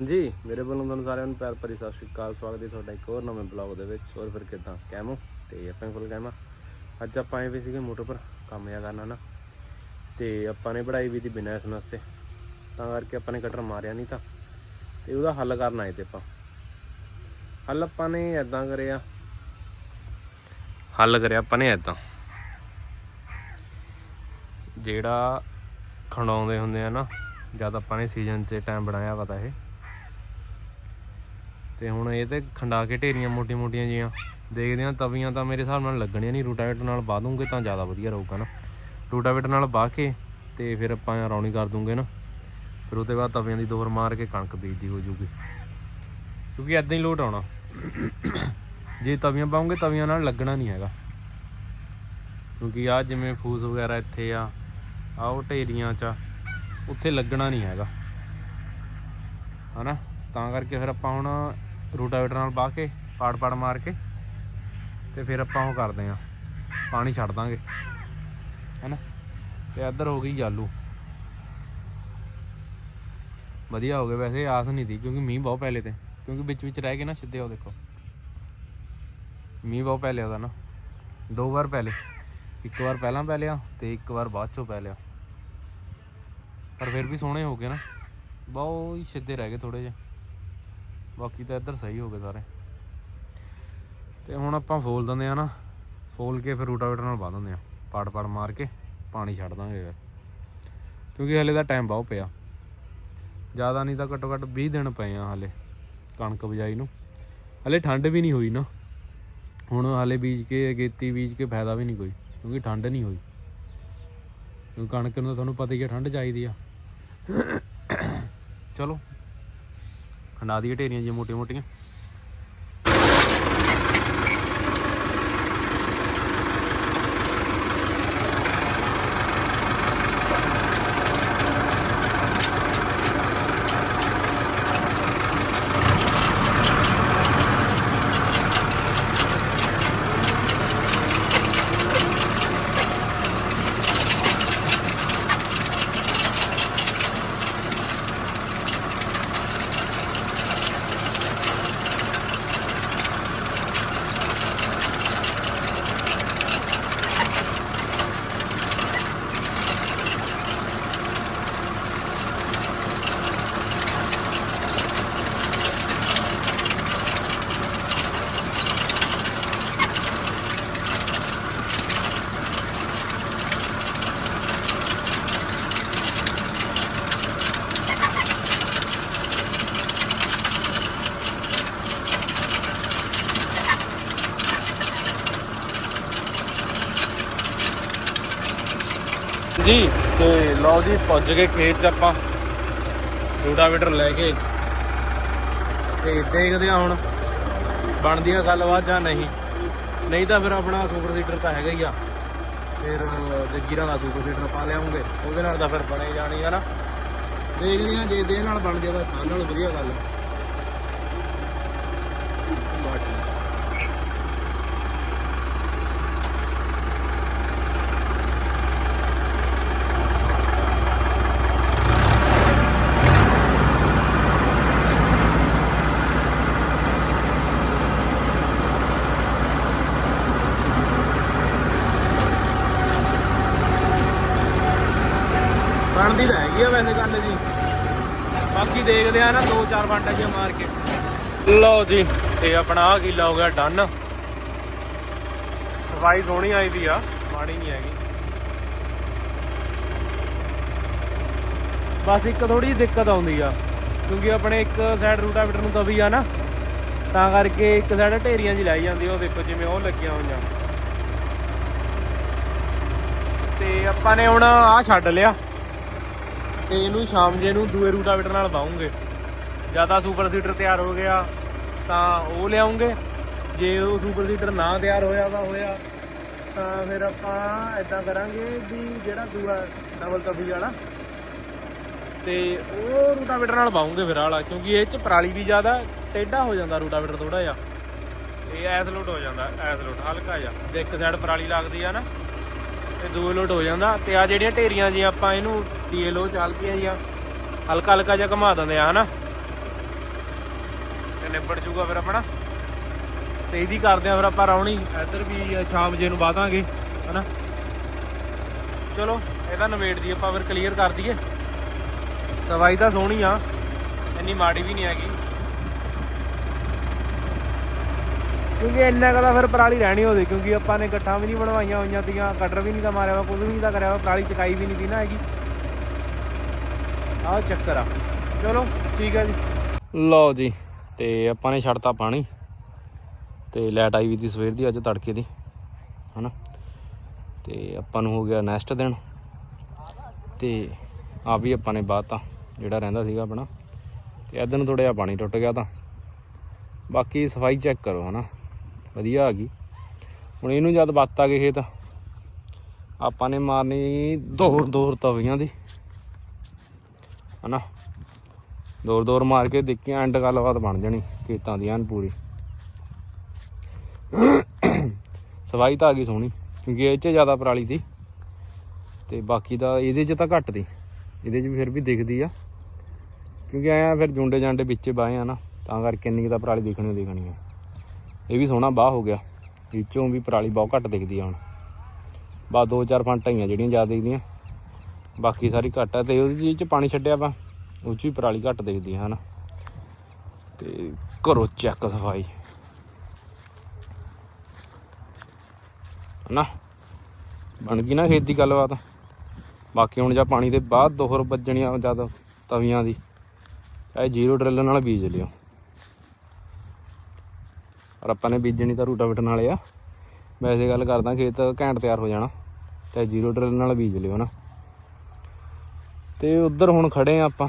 ਜੀ, ਮੇਰੇ ਵੱਲੋਂ ਤੁਹਾਨੂੰ ਸਾਰਿਆਂ ਨੂੰ ਪਿਆਰ ਭਰੀ ਸਤਿ ਸ਼੍ਰੀ ਅਕਾਲ। ਸਵਾਗਤ ਹੈ ਤੁਹਾਡਾ ਇੱਕ ਹੋਰ ਨਵੇਂ ਬਲੌਗ ਦੇ ਵਿੱਚ। ਹੋਰ ਫਿਰ ਕਿਦਾਂ? ਕੈਮੋ ਤੇ ਆਪਾਂ ਕੋਲ ਕੈਮਾ ਅੱਜ ਆਪਾਂ ਆਏ ਵੀ ਸੀਗੇ ਮੋਟਰ ਪਰ, ਕੰਮ ਜਿਹਾ ਕਰਨਾ ਨਾ। ਤੇ ਆਪਾਂ ਨੇ ਪੜਾਈ ਵੀ ਤੀ ਬਿਨਾਂ ਇਸ ਵਾਸਤੇ। ਤਾਂ ਕਰਕੇ ਆਪਾਂ ਨੇ ਕਟਰ ਮਾਰਿਆ ਨਹੀਂ ਤਾਂ। ਤੇ ਉਹਦਾ ਹੱਲ ਕਰਨ ਆਏ ਤੇ ਆਪਾਂ। ਹੱਲ ਆਪਾਂ ਨੇ ਐਦਾਂ ਕਰਿਆ। ਹੱਲ ਕਰਿਆ ਆਪਾਂ ਨੇ ਐਦਾਂ ਜਿਹੜਾ ਖੰਡਾਉਂਦੇ ਹੁੰਦੇ ਆ ਨਾ, ਜਦ ਆਪਾਂ ਨੇ ਸੀਜ਼ਨ 'ਚ ਟਾਈਮ ਬਣਾਇਆ, ਪਤਾ ਇਹ? ਤੇ ਹੁਣ ਇਹ ਤੇ ਖੰਡਾ ਕੇ ਢੇਰੀਆਂ ਮੋਟੀਆਂ ਮੋਟੀਆਂ ਜੀਆਂ। ਦੇਖਦੇ ਆ ਤਵੀਆਂ ਤਾਂ ਮੇਰੇ ਹਿਸਾਬ ਨਾਲ ਲੱਗਣੀਆਂ ਨਹੀਂ। ਰੂਟਾਵੇਟਰ ਨਾਲ ਬਾਹ ਦੂੰਗੇ ਤਾਂ ਜ਼ਿਆਦਾ ਵਧੀਆ ਰਹੂਗਾ ਨਾ। ਰੂਟਾਵੇਟਰ ਨਾਲ ਬਾਹ ਕੇ ਤੇ ਫਿਰ ਆਪਾਂ ਰੌਣੀ ਕਰ ਦੂੰਗੇ ਨਾ। ਫਿਰ ਉਹਦੇ ਬਾਅਦ ਤਵੀਆਂ ਦੀ ਦੋਰ ਮਾਰ ਕੇ ਕਣਕ ਬੀਜਦੀ ਹੋ ਜੂਗੀ। ਕਿਉਂਕਿ ਐਦਾਂ ਹੀ ਲੋਟ ਆਉਣਾ। ਜੇ ਤਵੀਆਂ ਪਾਉਂਗੇ ਤਵੀਆਂ ਨਾਲ ਲੱਗਣਾ ਨਹੀਂ ਹੈਗਾ। ਕਿਉਂਕਿ ਆ ਜਿਵੇਂ ਫੂਸ ਵਗੈਰਾ ਇੱਥੇ ਆ ਆ ਉਹ ਢੇਰੀਆਂ ਚ ਆ, ਉੱਥੇ ਲੱਗਣਾ ਨਹੀਂ ਹੈਗਾ। ਹਨਾ? ਤਾਂ ਕਰਕੇ ਫਿਰ ਆਪਾਂ ਹੁਣ ਰੂਟਾਵੇਟਰ ਨਾਲ ਬਾਹ ਕੇ, ਪਾੜ ਪਾੜ ਮਾਰ ਕੇ ਤੇ ਫਿਰ ਆਪਾਂ ਉਹ ਕਰਦੇ ਆ ਪਾਣੀ ਛੱਡ ਦਾਂਗੇ। ਹੈਨਾ? ਤੇ ਇੱਧਰ ਹੋ ਗਈ ਆਲੂ ਵਧੀਆ ਹੋ ਗਏ ਵੈਸੇ, ਆਸ ਨਹੀਂ ਸੀ ਕਿਉਂਕਿ ਮੀਂਹ ਬਹੁਤ ਪਹਿਲੇ ਤੇ। ਕਿਉਂਕਿ ਵਿੱਚ ਵਿੱਚ ਰਹਿ ਗਏ ਨਾ ਸਿੱਧੇ ਉਹ ਦੇਖੋ। ਮੀਂਹ ਬਹੁਤ ਪਹਿਲੇ ਉਹਦਾ ਨਾ। ਦੋ ਵਾਰ ਪਹਿਲੇ ਇੱਕ ਵਾਰ ਪਹਿਲਾਂ ਪੈ ਲਿਆ ਤੇ ਇੱਕ ਵਾਰ ਬਾਅਦ ਚੋਂ ਪੈ ਲਿਆ। ਪਰ ਫਿਰ ਵੀ ਸੋਹਣੇ ਹੋ ਗਏ ਨਾ। ਬਹੁਤ ਹੀ ਸਿੱਧੇ ਰਹਿ ਗਏ ਥੋੜੇ ਜਿਹੇ। ਬਾਕੀ ਤਾਂ ਇੱਧਰ ਸਹੀ ਹੋ ਗਏ ਸਾਰੇ। ਤੇ ਹੁਣ ਆਪਾਂ ਫੋਲ ਦਿੰਦੇ ਆ ਨਾ। ਫੋਲ ਕੇ ਫਿਰ ਰੂਟਾਵੇਟਰ ਨਾਲ ਪਾ ਦਿੰਦੇ ਆ ਪਾੜ ਪਾੜ ਮਾਰ ਕੇ ਪਾਣੀ ਛੱਡ ਦਾਂਗੇ ਫਿਰ। ਕਿਉਂਕਿ ਹਲੇ ਦਾ ਟਾਈਮ ਬਹੁਤ ਪਿਆ। ਜ਼ਿਆਦਾ ਨਹੀਂ ਤਾਂ ਘੱਟੋ ਘੱਟ 20 ਦਿਨ ਪਏ ਆ ਹਲੇ ਕਣਕ ਬਜਾਈ ਨੂੰ। ਹਲੇ ਠੰਡ ਵੀ ਨਹੀਂ ਹੋਈ ਨਾ। ਹੁਣ ਹਲੇ ਬੀਜ ਕੇ ਅਗੇਤੀ ਬੀਜ ਕੇ ਫਾਇਦਾ ਵੀ ਨਹੀਂ ਕੋਈ। ਕਿਉਂਕਿ ਠੰਡ ਨਹੀਂ ਹੋਈ। ਕਿਉਂਕਿ ਕਣਕ ਨੂੰ ਤਾਂ ਤੁਹਾਨੂੰ ਪਤਾ ਹੀ ਹੈ ਠੰਡ ਚਾਹੀਦੀ ਆ। ਚਲੋ। ਖੰਡਾ ਦੀ ਢੇਰੀਆਂ ਜੀ ਮੋਟੀਆਂ ਮੋਟੀਆਂ ਜੀ ਤੇ ਲਓ ਜੀ ਪੁੱਜ ਗਏ ਖੇਤ ਚ ਆਪਾਂ। ਰੂਟਾਵੇਟਰ ਲੈ ਕੇ। ਤੇ ਦੇਖਦੇ ਆ ਹੁਣ ਬਣਦੀ ਆ ਗੱਲਬਾਤ ਜਾਂ ਨਹੀਂ। ਨਹੀਂ ਤਾਂ ਫਿਰ ਆਪਣਾ ਸੁਪਰ ਸੀਟਰ ਤਾਂ ਹੈਗਾ ਹੀ ਆ। ਫਿਰ ਜੱਗੀਰਾਂ ਦਾ ਸੁਪਰ ਸੀਟਰ ਪਾ ਲਿਆਉਂਗੇ ਉਹਦੇ ਨਾਲ ਤਾਂ ਫਿਰ ਬਣੇ ਜਾਣੀ ਆ ਨਾ। ਦੇਖਦੇ ਆ ਜੇ ਦੇ ਨਾਲ ਬਣ ਜਾਵੇ ਤਾਂ ਨਾਲ ਵਧੀਆ ਗੱਲ ਆ। ਬਾਕੀ ਬਣਦੀ ਤਾਂ ਹੈਗੀ ਆ ਵੈਸੇ ਗੱਲ ਜੀ ਬਾਕੀ ਦੇਖਦੇ ਆ ਨਾ, ਦੋ ਚਾਰ ਵਾਂਟਾ ਜਿਹਾ ਮਾਰ ਕੇ। ਲਓ ਜੀ, ਇਹ ਆਪਣਾ ਆ ਕਿੱਲਾ ਹੋ ਗਿਆ, ਡਨ। ਸਫ਼ਾਈ ਸੋਹਣੀ ਆਈ ਦੀ ਆ, ਮਾੜੀ ਨਹੀਂ ਹੈਗੀ। ਬਸ ਇੱਕ ਥੋੜੀ ਜਿਹੀ ਦਿੱਕਤ ਆਉਂਦੀ ਆ, ਕਿਉਂਕਿ ਆਪਣੇ ਇੱਕ ਸਾਈਡ ਰੂਟਾਵੇਟਰ ਨੂੰ ਤਵੀ ਆ ਨਾ, ਤਾਂ ਕਰਕੇ ਇੱਕ ਸਾਈਡ ਢੇਰੀਆਂ ਜੀ ਲਾਈ ਜਾਂਦੀ ਉਹ ਦੇਖੋ ਜਿਵੇਂ ਉਹ ਲੱਗੀਆਂ ਹੋਈਆਂ। ਤੇ ਆਪਾਂ ਨੇ ਹੁਣ ਆ ਛੱਡ ਲਿਆ। ਤੇ ਇਹਨੂੰ ਸ਼ਾਮ ਜੇ ਨੂੰ ਦੂਏ ਰੂਟਾਵੇਟਰ ਨਾਲ ਵਾਉਂਗੇ। ਜ਼ਿਆਦਾ ਸੁਪਰ ਸੀਟਰ ਤਿਆਰ ਹੋ ਗਿਆ, ਤਾਂ ਉਹ ਲਿਆਉਂਗੇ। ਜੇ ਉਹ ਸੁਪਰ ਸੀਟਰ ਨਾ ਤਿਆਰ ਹੋਇਆ ਤਾਂ ਹੋਇਆ। ਤਾਂ ਫਿਰ ਆਪਾਂ ਇਦਾਂ ਕਰਾਂਗੇ ਵੀ ਜਿਹੜਾ ਦੂਆ ਡਬਲ ਤਵੀ ਵਾਲਾ, ਤੇ ਉਹ ਰੂਟਾਵੇਟਰ ਨਾਲ ਪਾਉਂਗੇ ਫਿਰ ਆਲਾ, ਕਿਉਂਕਿ ਇਹ ਚ ਪਰਾਲੀ ਵੀ ਜ਼ਿਆਦਾ, ਟੇਢਾ ਹੋ ਜਾਂਦਾ ਰੂਟਾਵੇਟਰ ਥੋੜਾ ਜਿਹਾ। ਇਹ ਐਸਲੋਟ ਹੋ ਜਾਂਦਾ ਐਸਲੋਟ ਹਲਕਾ ਜਿਹਾ। ਜੇ ਇੱਕ ਸਾਈਡ ਪਰਾਲੀ ਲੱਗਦੀ ਆ ਨਾ। ਤੇ ਦੂਏ ਲੋਟ ਹੋ ਜਾਂਦਾ ਤੇ ਆ ਜਿਹੜੀਆਂ ਢੇਰੀਆਂ ਜੀ ਆਪਾਂ ਇਹਨੂੰ ਟੀਏ ਲੋ ਚੱਲ ਪਈਆਂ ਜੀ ਹਲਕਾ ਹਲਕਾ ਜਿਹਾ ਘੁਮਾ ਦਿੰਦੇ ਆ, ਹਨਾ? ਤੱਕ ਨਿਬੜ ਜੂਗਾ ਫਿਰ ਆਪਣਾ। ਤੇ ਇਹਦੀ ਕਰਦੇ ਆ ਫਿਰ ਆਪਾਂ ਰੌਣੀ, ਇੱਧਰ ਵੀ ਸ਼ਾਮ ਜੇ ਨੂੰ ਬਾਦਾਂਗੇ ਹਨਾ? ਚਲੋ ਇਹਦਾ ਨਵੇੜ ਦੀ ਆਪਾਂ ਫਿਰ ਕਲੀਅਰ ਕਰ ਦਈਏ। ਸਵਾਈ ਤਾਂ ਸੋਹਣੀ ਆ, ਇੰਨੀ ਮਾੜੀ ਵੀ ਨਹੀਂ ਹੈਗੀ। ਕਿਉਂਕਿ ਇੰਨਾ ਕਦਾ ਫਿਰ ਪਰਾਲੀ ਰਹਿਣੀ ਉਹਦੇ, ਕਿਉਂਕਿ ਆਪਾਂ ਨੇ ਗੱਠਾਂ ਵੀ ਨਹੀਂ ਬਣਵਾਈਆਂ ਹੋਈਆਂ ਤੀਆਂ, ਕਟਰ ਵੀ ਨਹੀਂ ਤਾਂ ਮਾਰਿਆ ਵਾ, ਕੁਝ ਵੀ ਨਹੀਂ ਤਾਂ ਕਰਿਆ ਵਾ, ਪਰਾਲੀ ਚਕਾਈ ਵੀ ਨਹੀਂ ਦੀ ਨਾ ਹੈਗੀ। ਆਹ ਚੱਕਰ ਆ। ਚਲੋ, ਠੀਕ ਹੈ ਜੀ। ਲਓ ਜੀ, ਤੇ ਆਪਾਂ ਨੇ ਛੱਡਤਾ ਪਾਣੀ, ਤੇ ਲਾਈਟ ਆਈ ਵੀ ਤੀ ਸਵੇਰ ਦੀ, ਅੱਜ ਤੜਕੇ ਦੀ, ਹਨਾ? ਤੇ ਆਪਾਂ ਨੂੰ ਹੋ ਗਿਆ ਨੈਕਸਟ ਦਿਨ, ਤੇ ਆ ਵੀ ਆਪਾਂ ਨੇ ਬਾਤਾ ਜਿਹੜਾ ਰਹਿੰਦਾ ਸੀਗਾ ਆਪਣਾ, ਤੇ ਇੱਧਰ ਨੂੰ ਥੋੜਾ ਜਿਹਾ ਪਾਣੀ ਟੁੱਟ ਗਿਆ ਤਾਂ। ਬਾਕੀ ਸਫ਼ਾਈ ਚੈੱਕ ਕਰੋ, ਹਨਾ? ਵਧੀਆ ਆ ਗਈ। ਹੁਣ ਇਹਨੂੰ ਜਦ ਬਾਤ ਆ ਗਏ ਖੇਤ, ਆਪਾਂ ਨੇ ਮਾਰਨੀ ਦੌਰ ਦੌੜ ਤਵੀਆਂ ਦੀ। ਹਨਾ? ਦੌਰ ਦੌਰ ਮਾਰ ਕੇ ਦੇਖੀ, ਐਂਡ ਗੱਲਬਾਤ ਬਣ ਜਾਣੀ ਖੇਤਾਂ ਦੀ, ਐਨ ਪੂਰੀ। ਸਫ਼ਾਈ ਤਾਂ ਆ ਗਈ ਸੋਹਣੀ, ਕਿਉਂਕਿ ਇਹ 'ਚ ਜ਼ਿਆਦਾ ਪਰਾਲੀ ਦੀ ਤੇ ਬਾਕੀ ਦਾ ਇਹਦੇ 'ਚ ਤਾਂ ਘੱਟ ਦੀ ਇਹਦੇ 'ਚ ਵੀ ਫਿਰ ਵੀ ਦਿਖਦੀ ਆ। ਕਿਉਂਕਿ ਆਇਆ ਫਿਰ ਜੁੰਡੇ ਜਾਂਡੇ ਵਿੱਚ ਬਾਏ ਆ ਨਾ, ਤਾਂ ਕਰਕੇ ਇੰਨੀ ਕੁ ਤਾਂ ਪਰਾਲੀ ਦੇਖਣੀ ਓ ਦਿਖਣੀ ਆ। ਇਹ ਵੀ ਸੋਹਣਾ ਬਾਹ ਹੋ ਗਿਆ। ਵਿੱਚੋਂ ਵੀ ਪਰਾਲੀ ਬਹੁਤ ਘੱਟ ਦਿਖਦੀ ਆ ਹੁਣ। ਬਾ ਦੋ ਚਾਰ ਫਾਂਟਾਂ ਜਿਹੜੀਆਂ ਜ਼ਿਆਦਾ ਦਿਖਦੀਆਂ। ਬਾਕੀ ਸਾਰੀ ਘੱਟ ਆ ਤੇ ਉਹਦੀ ਚ ਪਾਣੀ ਛੱਡਿਆ ਵਾ, ਉਹ 'ਚ ਵੀ ਪਰਾਲੀ ਘੱਟ ਦਿਖਦੀ ਆ, ਹਨਾ। ਤੇ ਕਰੋ ਚੈੱਕ ਸਫ਼ਾਈ। ਹਨਾ ਬਣ ਗਈ ਨਾ ਖੇਤ ਦੀ ਗੱਲਬਾਤ। ਬਾਕੀ ਹੁਣ ਜਾਂ ਪਾਣੀ ਦੇ ਬਾਅਦ ਦੋਹਰ ਵੱਜਣੀਆਂ ਜਦ ਤਵੀਆਂ ਦੀ। ਚਾਹੇ ਜ਼ੀਰੋ ਡਰਿਲ ਨਾਲ ਬੀਜ ਲਿਓ। ਪਰ ਆਪਾਂ ਨੇ ਬੀਜਣੀ ਤਾਂ ਰੂਟਾਵੇਟਰ ਨਾਲੇ ਆ। ਵੈਸੇ ਗੱਲ ਕਰਦਾ, ਖੇਤ ਘੈਂਟ ਤਿਆਰ ਹੋ ਜਾਣਾ, ਚਾਹੇ ਜ਼ੀਰੋ ਡਰਿਲ ਨਾਲ ਬੀਜ ਲਿਓ ਨਾ ਤੇ ਉੱਧਰ ਹੁਣ ਖੜੇ ਆ ਆਪਾਂ।